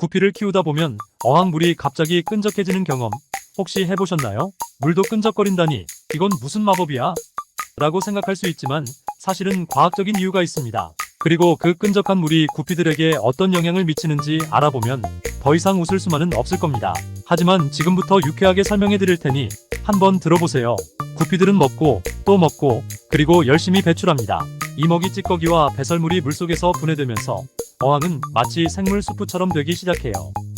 구피를 키우다 보면 어항물이 갑자기 끈적해지는 경험 혹시 해보셨나요? 물도 끈적거린다니 이건 무슨 마법이야? 라고 생각할 수 있지만 사실은 과학적인 이유가 있습니다. 그리고 그 끈적한 물이 구피들에게 어떤 영향을 미치는지 알아보면 더 이상 웃을 수만은 없을 겁니다. 하지만 지금부터 유쾌하게 설명해 드릴 테니 한번 들어보세요. 구피들은 먹고 또 먹고 그리고 열심히 배출합니다. 이 먹이 찌꺼기와 배설물이 물속에서 분해되면서 어항은 마치 생물 수프처럼 되기 시작해요.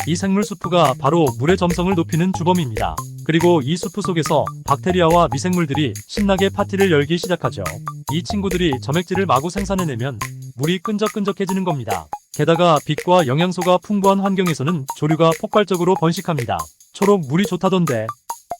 이 생물 수프가 바로 물의 점성을 높이는 주범입니다. 그리고 이 수프 속에서 박테리아와 미생물들이 신나게 파티를 열기 시작하죠. 이 친구들이 점액질을 마구 생산해내면 물이 끈적끈적해지는 겁니다. 게다가 빛과 영양소가 풍부한 환경에서는 조류가 폭발적으로 번식합니다. 초록 물이 좋다던데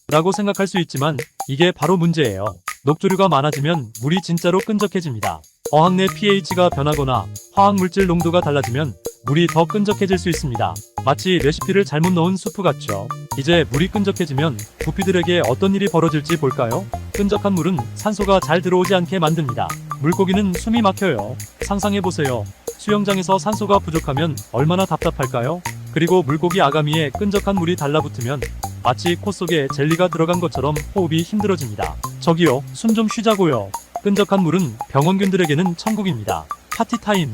라고 생각할 수 있지만 이게 바로 문제예요. 녹조류가 많아지면 물이 진짜로 끈적해집니다. 어항 내 pH가 변하거나 화학물질 농도가 달라지면 물이 더 끈적해질 수 있습니다. 마치 레시피를 잘못 넣은 수프 같죠. 이제 물이 끈적해지면 구피들에게 어떤 일이 벌어질지 볼까요? 끈적한 물은 산소가 잘 들어오지 않게 만듭니다. 물고기는 숨이 막혀요. 상상해보세요. 수영장에서 산소가 부족하면 얼마나 답답할까요? 그리고 물고기 아가미에 끈적한 물이 달라붙으면 마치 코 속에 젤리가 들어간 것처럼 호흡이 힘들어집니다. 저기요, 숨 좀 쉬자고요. 끈적한 물은 병원균들에게는 천국입니다. 파티타임!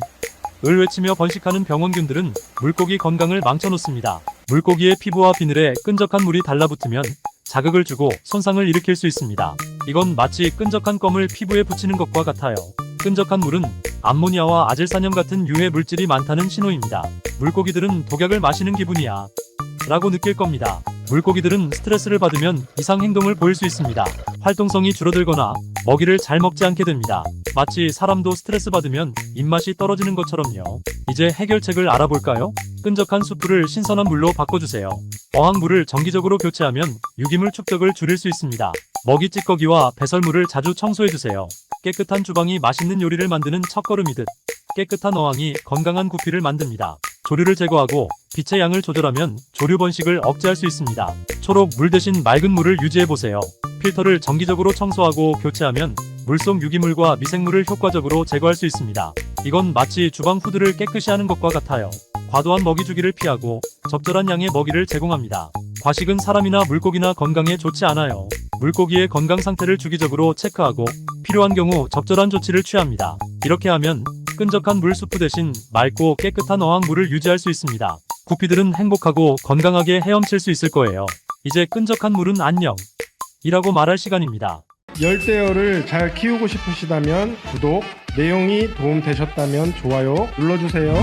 을 외치며 번식하는 병원균들은 물고기 건강을 망쳐놓습니다. 물고기의 피부와 비늘에 끈적한 물이 달라붙으면 자극을 주고 손상을 일으킬 수 있습니다. 이건 마치 끈적한 껌을 피부에 붙이는 것과 같아요. 끈적한 물은 암모니아와 아질산염 같은 유해 물질이 많다는 신호입니다. 물고기들은 독약을 마시는 기분이야. 라고 느낄 겁니다. 물고기들은 스트레스를 받으면 이상 행동을 보일 수 있습니다. 활동성이 줄어들거나 먹이를 잘 먹지 않게 됩니다. 마치 사람도 스트레스 받으면 입맛이 떨어지는 것처럼요. 이제 해결책을 알아볼까요? 끈적한 수프를 신선한 물로 바꿔주세요. 어항물을 정기적으로 교체하면 유기물 축적을 줄일 수 있습니다. 먹이 찌꺼기와 배설물을 자주 청소해주세요. 깨끗한 주방이 맛있는 요리를 만드는 첫걸음이듯 깨끗한 어항이 건강한 구피를 만듭니다. 조류를 제거하고 빛의 양을 조절하면 조류 번식을 억제할 수 있습니다. 초록 물 대신 맑은 물을 유지해보세요. 필터를 정기적으로 청소하고 교체하면 물속 유기물과 미생물을 효과적으로 제거할 수 있습니다. 이건 마치 주방 후드를 깨끗이 하는 것과 같아요. 과도한 먹이 주기를 피하고 적절한 양의 먹이를 제공합니다. 과식은 사람이나 물고기나 건강에 좋지 않아요. 물고기의 건강 상태를 주기적으로 체크하고 필요한 경우 적절한 조치를 취합니다. 이렇게 하면 끈적한 물 수프 대신 맑고 깨끗한 어항물을 유지할 수 있습니다. 구피들은 행복하고 건강하게 헤엄칠 수 있을 거예요. 이제 끈적한 물은 안녕. 이라고 말할 시간입니다. 열대어를 잘 키우고 싶으시다면 구독, 내용이 도움되셨다면 좋아요 눌러주세요.